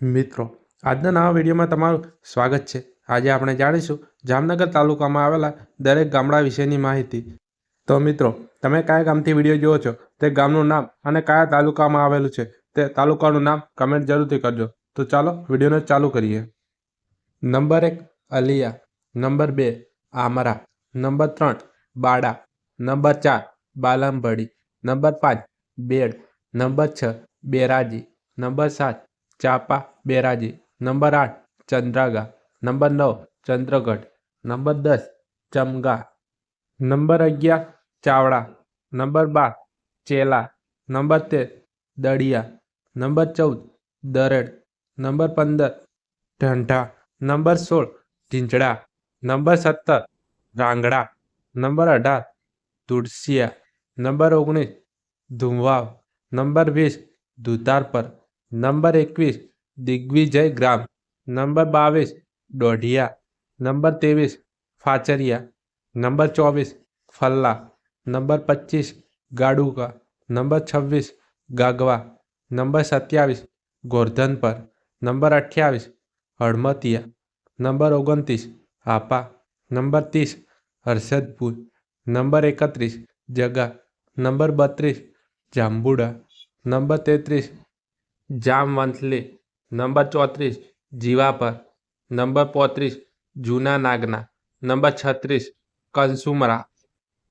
મિત્રો, આજના નવા વિડીયોમાં તમારું સ્વાગત છે. આજે આપણે જાણીશું જામનગર તાલુકામાં આવેલા દરેક ગામડા વિશેની માહિતી. તો મિત્રો, તમે કયા ગામથી વીડિયો જુઓ છો? તે ગામનું નામ અને કયા તાલુકામાં આવેલું છે? તે તાલુકાનું નામ કમેન્ટ જરૂરથી કરજો. તો ચાલો વિડીયોને ચાલુ કરીએ. નંબર એક, અલિયા. નંબર બે, આમરા. નંબર ત્રણ, બાડા. નંબર ચાર બાલમભડી નંબર પાંચ, બેડ. નંબર છ, બેરાજી. નંબર સાત ચાપા, બેરાજી. નંબર આઠ, ચંદ્રાગા. નંબર નવ, ચંદ્રગઢ. નંબર દસ, ચમગા. નંબર અગિયાર, ચાવડા. નંબર બાર, ચેલા. નંબર તેર દળિયા નંબર ચૌદ, દરેડ. નંબર પંદર, ઢંઢા. નંબર સોળ, ઢીંચડા. નંબર સત્તર, રાંગડા. નંબર અઢાર તુળસિયા નંબર ઓગણીસ, ધુંવાવ. નંબર વીસ, દુતારપર. નંબર એકવીસ દિગ્વિજય ગ્રામ નંબર બાવીસ દોઢિયા નંબર ત્રેવીસ ફાચરિયા નંબર ચોવીસ ફલ્લા નંબર પચીસ ગાડુકા નંબર છવ્વીસ ગાગવા નંબર સત્યાવીસ ગોરધનપર નંબર અઠ્યાવીસ હળમતિયા નંબર ઓગણત્રીસ હાપા નંબર ત્રીસ હર્ષદપુર નંબર એકત્રીસ જગા નંબર બત્રીસ જાંબુડા નંબર તેત્રીસ જામવંથલી નંબર ચોત્રીસ જીવાપર નંબર પોત્રીસ, જૂના નાગના. નંબર છત્રીસ કંસુમરા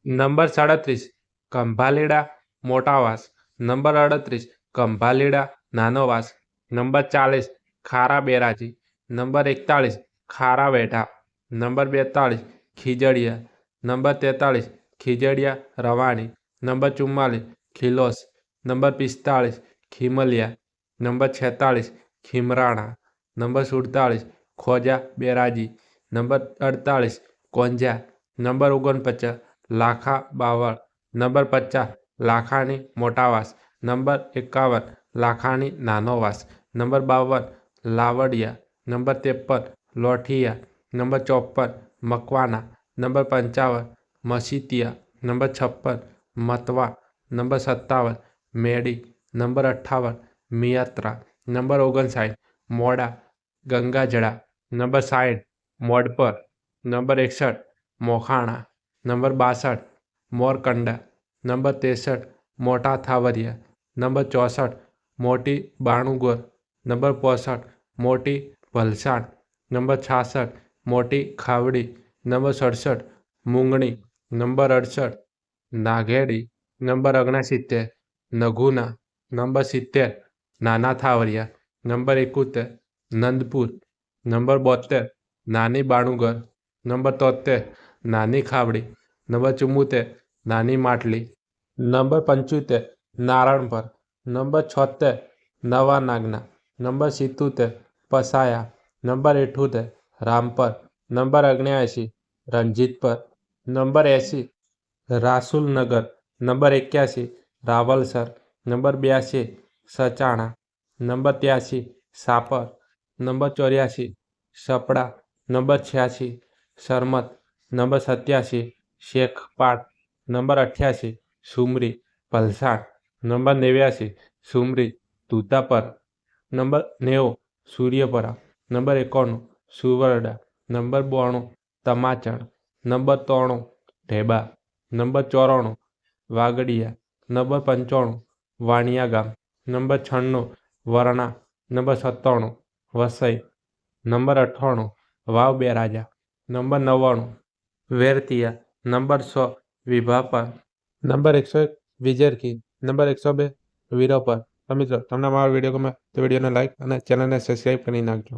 નંબર સાડત્રીસ, કંભાલીડા, મોટાવાસ. નંબર અડત્રીસ, કંભાલેડા, નાનોવાસ. નંબર ચાલીસ, ખારા બેરાજી. નંબર એકતાળીસ, ખારા વેઢા. નંબર બેતાળીસ, ખીજડીયા. નંબર તેતાળીસ, ખીજડીયા, રવાણી. નંબર ચુમ્માલીસ, ખીલોસ. નંબર પિસ્તાળીસ, ખીમલિયા. નંબર છેતાળીસ, ખીમરાણા. નંબર સુડતાળીસ, ખોજા બેરાજી. નંબર અડતાળીસ, કોંજા. નંબર ઓગણપચાસ, લાખા બાવળ. નંબર પચાસ, લાખાણી મોટાવાસ. નંબર એકાવન, લાખાણી નાનોવાસ. નંબર બાવન, લાવડિયા. નંબર ત્રેપન, લોઠિયા. નંબર ચોપન, મકવાના. નંબર પંચાવન, મસીતિયા. નંબર છપ્પન, મતવા. નંબર સત્તાવન, મેડી. નંબર અઠ્ઠાવન મિયાત્રા. નંબર ઓગણસાઠ, મોડા, ગંગાજળા. નંબર સાઠ, મોડપર. નંબર એકસઠ, મોખાણા. નંબર બાસઠ મોરકંડા નંબર ત્રેસઠ મોટા થાવરિયા નંબર ચોસઠ, મોટી બાણુગોર. નંબર પોસઠ, મોટી ભલસાણ. નંબર છાસઠ, મોટી ખાવડી. નંબર સડસઠ, મૂંગણી. નંબર અડસઠ, નાઘેડી. નંબર ઓગણસિત્તેર નગુના નંબર સિત્તેર નાના થાવરિયા નંબર એકોતેર, નંદપુર, નંબર બોતેર નાની બાણુગર, નંબર તોતેર નાની ખાવડી, નંબર ચુમ્મોતેર, નાની માટલી, નંબર પંચોતેર નારણપર નંબર છોતેર નવા નાગના, નંબર સિત્તોતેર, પસાયા, નંબર અઠ્ઠોતેર રામપર, નંબર ઓગણ્યાએંસી રણજીતપર, નંબર એંસી, રાસુલનગર, નંબર એક્યાસી, રાવલસર, નંબર બ્યાસી સચાણા, નંબર ત્યાસી, સાપર, નંબર ચોર્યાસી, સપડા, નંબર છ્યાસી સરમત નંબર સત્યાસી, શેખપાટ, નંબર અઠ્યાસી, સુમરી પલસાણ નંબર નેવ્યાસી, સુમરી, તુતાપર, નંબર નેવું, સૂર્યપરા, નંબર એકાણું, સુવરડા, નંબર બોણું, તમાચણ, નંબર ત્રણું ઢેબા, નંબર ચોરાણું, વાગડિયા, નંબર પંચાણું, વાણિયા ગામ. નંબર છન્નું, વરણા. નંબર સત્તાણું, વસઈ. નંબર અઠ્ઠાણું, વાવ બે રાજા. નંબર નવ્વાણું, વેરતિયા. નંબર સો વિભાપા નંબર એકસો એક વિજેરકી નંબર એકસો બે, વીરોપર. તો મિત્રો, તમને મારો વીડિયો ગમે તો વિડીયોને લાઈક અને ચેનલને સબસ્ક્રાઈબ કરી નાખજો.